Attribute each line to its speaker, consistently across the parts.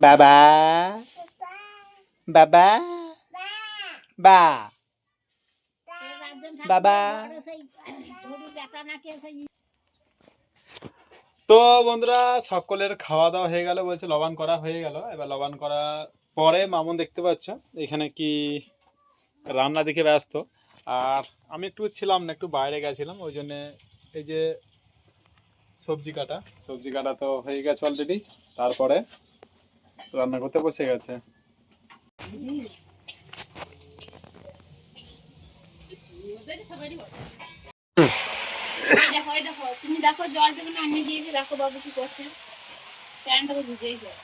Speaker 1: বাবা। বাবা। বা। বাবা। তো বন্ধুরা সকলের খাওয়া দাওয়া হয়ে গেল বলছে লবান করা হয়ে গেল। এবার লবান করা পরে মামুন দেখতে পাচ্ছ এখানে কি রান্না দিকে ব্যস্ত। আর আমি একটু ছিলাম না একটু বাইরে গেছিলাম ওই জন্যে এই যে সবজি কাটা সবজি কাটা তো হয়ে গেছে অলরেডি তারপরে রান্না করতে বসে গেছে।
Speaker 2: দেখো দেখো নামিয়ে দিয়েছি, দেখো বাবু কি করছে। ভিজেই যায়।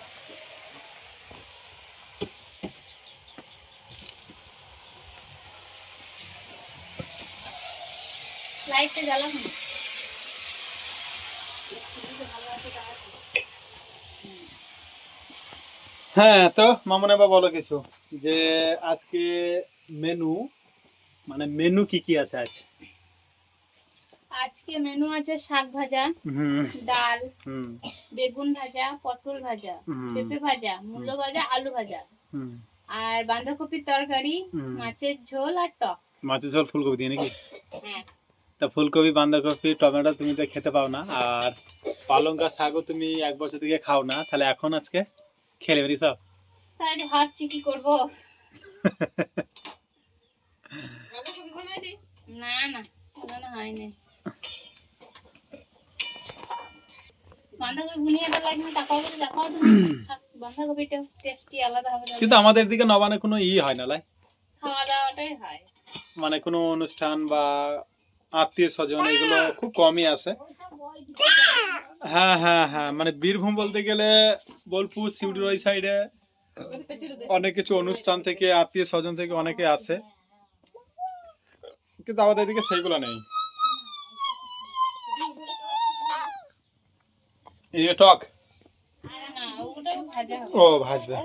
Speaker 2: লাইটটা জ্বালাবো না।
Speaker 1: হ্যাঁ তো বলো কিছু। যে আজকে মেনু মানে মেনু কি কি আছে আজ?
Speaker 2: আজকে মেনু আছে শাক ভাজা ডাল বেগুন ভাজা পটল ভাজা পেঁপে ভাজা মূলো ভাজা আলু ভাজা।
Speaker 1: হুম।
Speaker 2: আর বাঁধাকপির তরকারি মাছের ঝোল আর টক।
Speaker 1: মাছের ঝোল ফুলকপি দিয়ে নাকি?
Speaker 2: হ্যাঁ।
Speaker 1: তা ফুলকপি বাঁধাকপি টমেটো তুমি তো খেতে পাও না। আর পালঙ্কা শাকও তুমি এক বছর থেকে খাও না। তাহলে এখন আজকে? খেলে বেরি সব
Speaker 2: তাই ভাবছি কি করব। না না হয়নি।
Speaker 1: কিন্তু আমাদের দিকে নবানে কোনো ই হয় না লাই।
Speaker 2: খাওয়া দাওয়াটাই হয়।
Speaker 1: মানে কোনো অনুষ্ঠান বা আত্মীয় স্বজন এগুলো খুব কমই আসে হ্যাঁ হ্যাঁ হ্যাঁ মানে বীরভূম বলতে গেলে বোলপুর সিউড়ির ওই সাইডে অনেক কিছু অনুষ্ঠান থেকে আত্মীয় স্বজন থেকে অনেকে আসে। কিন্তু আমাদের এদিকে সেইগুলো নেই। টক। ও, ভাজবে।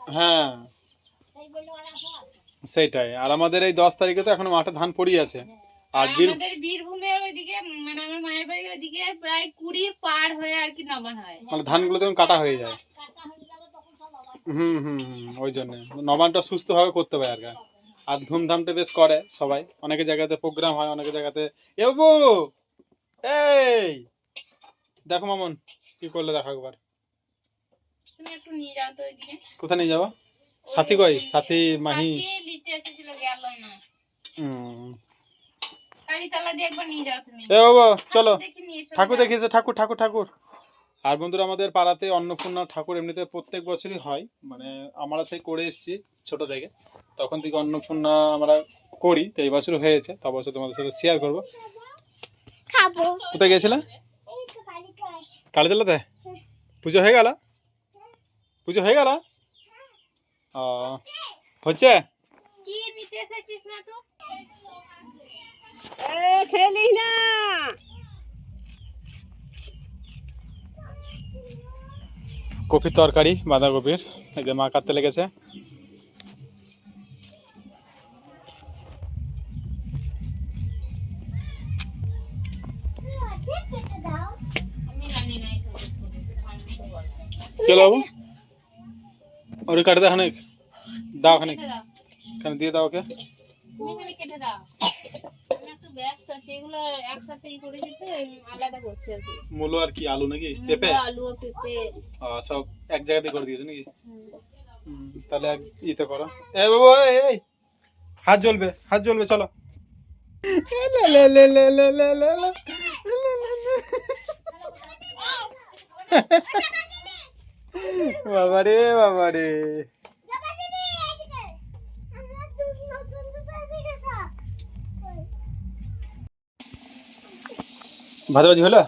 Speaker 1: হ্যাঁ। সেইটাই আর আমাদের এই দশ তারিখে তো এখনও মাঠে ধান পড়ি আছে। আর
Speaker 2: আর আমাদের বীরভূমের ওইদিকে মানে আমার মায়ের বাড়ির ওইদিকে প্রায় কুড়ি পার হয়ে আর কি নবান হয়।
Speaker 1: মানে ধানগুলো তখন কাটা হয়ে যায়। হুম হুম হুম ওই জন্য। নবানটা সুস্থভাবে করতে পারে আর কি। আর ধুমধামটা বেশ করে সবাই। অনেকে জায়গাতে প্রোগ্রাম হয় অনেকে জায়গাতে এ বাবু! এই! দেখো মামন কি করলে দেখো একবার।
Speaker 2: তুমি একটু নিয়ে যাও তো ওইদিকে।
Speaker 1: কোথায় নিয়ে যাব? সাথী কই? সাথী মাহি
Speaker 2: এসেছিল না। তুমি।
Speaker 1: এ বাবু চলো। ঠাকুর দেখিয়েছে ঠাকুর ঠাকুর ঠাকুর। আর বন্ধুরা আমাদের পাড়াতে অন্নপূর্ণা ঠাকুর এমনিতে প্রত্যেক বছরই হয়। মানে আমরা সেই করে এসেছি ছোট থেকে। তখন থেকে অন্নপূর্ণা আমরা করি তো এই বছর হয়েছে। তো তোমাদের সাথে শেয়ার করব।
Speaker 3: খাব।
Speaker 1: কোথায় গেছিলে কালীতলাতে? পুজো হয়ে গেল? পুজো হয়ে গেল? ও হচ্ছে?
Speaker 2: কি নিতে এসেছিস মা তো
Speaker 3: খেলিস না
Speaker 1: কপির তরকারি বাঁধাকপির এই যে মা কাটতে লেগেছে
Speaker 2: আমি জানি না এইসব
Speaker 1: চলো বাবু ওরে কাটে দাও খানিক দাও খানিক খানিক দিয়ে দাও ওকে।
Speaker 2: খালি কেটে দাও। আমি একটু ব্যস্ত আছি এগুলো একসাথে ই করে দিতে আলাদা করছি আর কি।
Speaker 1: মূলো আর কি আলু নাকি? পেঁপে?
Speaker 2: মূলো, আলু পেঁপে
Speaker 1: সব এক জায়গাতে করে দিয়েছ নাকি? তাহলে এক ইতে করো। এ বাবু এই, হাত জ্বলবে হাত জ্বলবে চলো। লে, লে, লে, লে, লে, লে, লে, লে। বাবারে বাবারে। ভাজাভাজি হলো?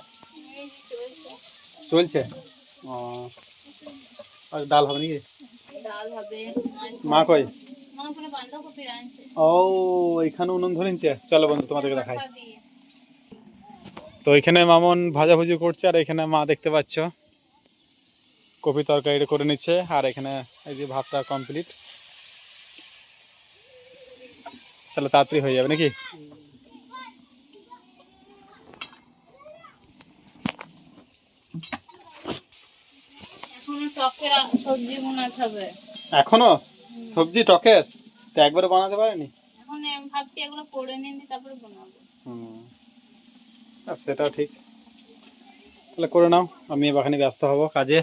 Speaker 2: চলছে।
Speaker 1: ও আর ডাল হবে নাকি? মা কই? ও এখানে উনুন ধরেছে চলো বন্ধু তোমাদেরকে দেখাই। তো এখানে মামন ভাজাভুজি করছে আর এখানে মা দেখতে পাচ্ছ। কপি তরকারি করে নিচ্ছে আর এখানে এই যে ভাতটা কমপ্লিট তাহলে তাড়াতাড়ি হয়ে যাবে নাকি?
Speaker 2: এখনও সবজি
Speaker 1: টকের? তো একবারে বানাতে পারেনি?
Speaker 2: এখন আমি ভাবছি এগুলো করে নিন তারপরে বানাবো।
Speaker 1: হুম। আর সেটাও ঠিক। তাহলে করে নাও আমি বাগানে ব্যস্ত হব কাজে।